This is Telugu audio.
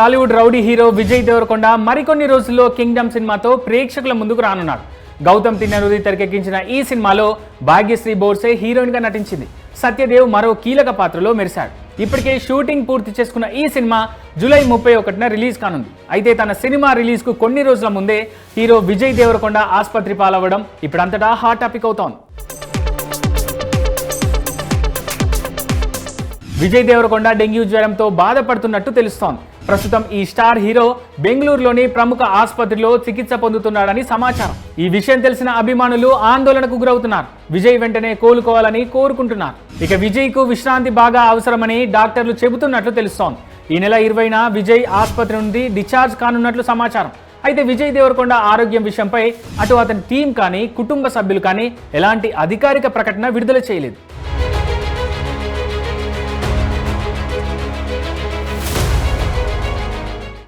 Tollywood rowdy hero Vijay Deverakonda మరికొన్ని రోజుల్లో కింగ్డమ్ సినిమాతో ప్రేక్షకుల ముందుకు రానున్నారు గౌతమ్ తిన్నరుది తెరకెక్కించిన ఈ సినిమాలో భాగ్యశ్రీ బోర్సే హీరోయిన్గా నటించింది. సత్యదేవ్ మరో కీలక పాత్రలో మెరిశాడు. ఇప్పటికే షూటింగ్ పూర్తి చేసుకున్న ఈ సినిమా జూలై ముప్పై ఒకటిన రిలీజ్ కానుంది. అయితే తన సినిమా రిలీజ్కు కొన్ని రోజుల ముందే హీరో విజయ్ దేవరకొండ ఆసుపత్రి పాలవ్వడం ఇప్పుడంతటా హాట్ టాపిక్ అవుతోంది. విజయ్ దేవరకొండ డెంగ్యూ జ్వరంతో బాధపడుతున్నట్టు తెలుస్తోంది. ప్రస్తుతం ఈ స్టార్ హీరో బెంగళూరులోని ప్రముఖ ఆసుపత్రిలో చికిత్స పొందుతున్నాడని సమాచారం. ఈ విషయం తెలిసిన అభిమానులు ఆందోళనకు గురవుతున్నారు. విజయ్ వెంటనే కోలుకోవాలని కోరుకుంటున్నారు. ఇక విజయ్కు విశ్రాంతి బాగా అవసరమని డాక్టర్లు చెబుతున్నట్లు తెలుస్తోంది. ఈ నెల ఇరవైన విజయ్ ఆసుపత్రి నుండి డిశ్చార్జ్ కానున్నట్లు సమాచారం. అయితే విజయ్ దేవరకొండ ఆరోగ్యం విషయంపై అటు అతని టీం కానీ కుటుంబ సభ్యులు కానీ ఎలాంటి అధికారిక ప్రకటన విడుదల చేయలేదు.